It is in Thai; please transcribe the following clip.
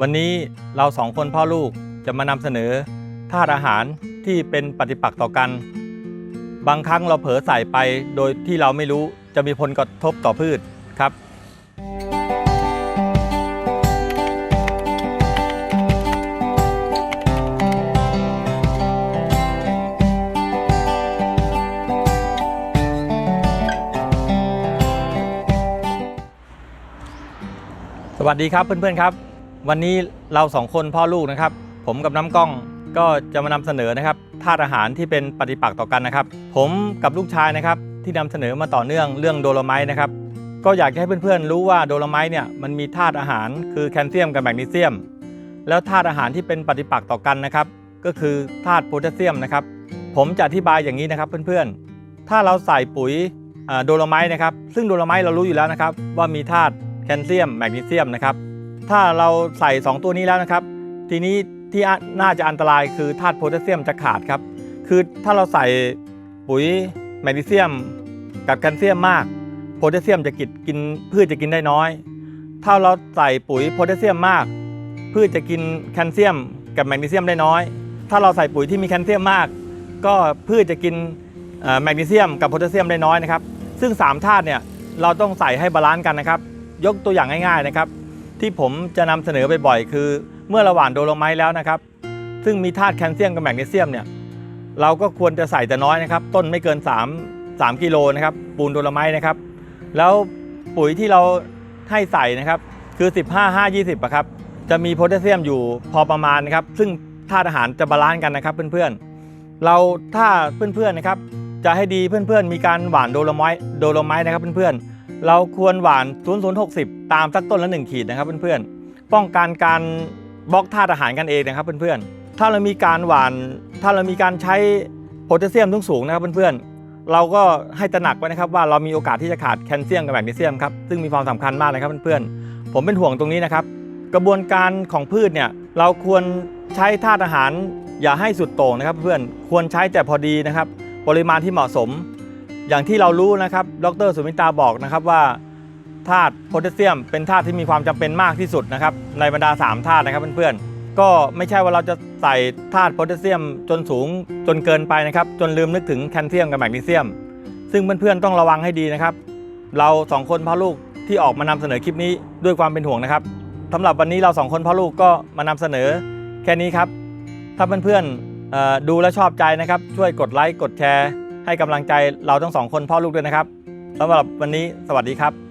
วันนี้เราสองคนพ่อลูกจะมานำเสนอธาตุอาหารที่เป็นปฏิปักษ์ต่อกัน บางครั้งเราเผลอใส่ไปโดยที่เราไม่รู้จะมีผลกระทบต่อพืชครับ สวัสดีครับเพื่อนๆครับ วันนี้เราสองคนพ่อลูกนะครับ ผมกับน้ำกล้องก็จะมานำเสนอนะครับธาตุอาหารที่เป็นปฏิปักษ์ต่อกันนะครับ ผมกับลูกชายนะครับ ที่นำเสนอมาต่อเนื่องเรื่องโดโลไมต์นะครับ ก็อยากให้เพื่อนๆรู้ว่าโดโลไมต์เนี่ยมันมีธาตุอาหารคือแคลเซียมกับแมกนีเซียม แล้วธาตุอาหารที่เป็นปฏิปักษ์ต่อกันนะครับ ก็คือธาตุโพแทสเซียมนะครับ ผมจะอธิบายอย่างนี้นะครับเพื่อนๆ ถ้าเราใส่ปุ๋ยโดโลไมต์นะครับ ซึ่งโดโลไมต์เรารู้อยู่แล้วนะครับ ว่ามีธาตุแคลเซียมแมกนีเซียมนะครับ ถ้าเราใส่ 2 ตัวนี้แล้วนะครับ ทีนี้ที่น่าจะอันตรายคือธาตุโพแทสเซียมจะขาดครับ คือถ้าเราใส่ปุ๋ยแมกนีเซียม กับแคลเซียมมากโพแทสเซียมจะกินกินพืชจะกินได้น้อย ถ้าเราใส่ปุ๋ยโพแทสเซียมมาก พืชจะกินแคลเซียม กับแมกนีเซียมได้น้อย ถ้าเราใส่ปุ๋ยที่มีแคลเซียมมาก ก็พืชจะกินแมกนีเซียม กับโพแทสเซียมได้น้อยนะครับ ซึ่ง3ธาตุเนี่ยเราต้องใส่ให้บาลานซ์กันนะครับ ยกตัวอย่างง่ายๆนะครับ ที่ผมจะนำเสนอบ่อยๆคือ เมื่อเราหว่านโดโลไมต์แล้วนะครับ ซึ่งมีธาตุแคลเซียมกับแมกนีเซียมเนี่ยเราก็ควรจะใส่แต่น้อยนะครับ ต้นไม่เกิน 3 3กิโลนะครับปูนโดโลไมต์นะครับ แล้วปุ๋ยที่เราให้ใส่นะครับคือ 15 5 20อะครับจะมีโพแทสเซียมอยู่พอประมาณนะครับซึ่งธาตุอาหารจะบาลานซ์กันนะครับเพื่อนๆ เราถ้าเพื่อนๆนะครับจะให้ดีเพื่อนๆ มีการหว่านโดโลไมต์โดโลไมต์นะครับเพื่อนๆ เราควรหว่าน 0060 ตามสักต้นละ 1 ขีดนะครับเพื่อนๆ ป้องกันการบล็อกธาตุอาหารกันเองนะครับเพื่อนๆ ถ้าเรามีการหว่าน ถ้าเรามีการใช้โพแทสเซียมสูงนะครับเพื่อนๆ เราก็ให้ตระหนักไว้นะครับว่าเรามีโอกาสที่จะขาดแคลเซียมกับแมกนีเซียมครับ ซึ่งมีความสำคัญมากนะครับเพื่อนๆ ผมเป็นห่วงตรงนี้นะครับ กระบวนการของพืชเนี่ยเราควรใช้ธาตุอาหารอย่าให้สุดโต่งนะครับเพื่อนควรใช้แต่พอดีนะครับ ปริมาณที่เหมาะสม อย่างที่เรารู้นะครับดรสุมิตาบอกนะครับว่าธาตุโพแทสเซียม เป็นธาตุที่มีความจำเป็นมากที่สุดนะครับในบรรดา3ธาตุนะครับเพื่อนๆก็ไม่ใช่ว่าเราจะใส่ธาตุโพแทสเซียมจนสูงจนเกินไปนะครับ จนลืมนึกถึงแคลเซียมกับแมกนีเซียม ซึ่งเพื่อนๆต้องระวังให้ดีนะครับ เราสองคนพ่อลูกที่ออกมานำเสนอคลิปนี้ด้วยความเป็นห่วงนะครับสำหรับวันนี้เราสองคนพ่อลูกก็มานำเสนอแค่นี้ครับ ถ้าเพื่อนๆดูและชอบใจนะครับ ช่วยกดไลค์กดแชร์ ให้กำลังใจเราทั้งสองคนพ่อลูกด้วยนะครับสำหรับวันนี้สวัสดีครับ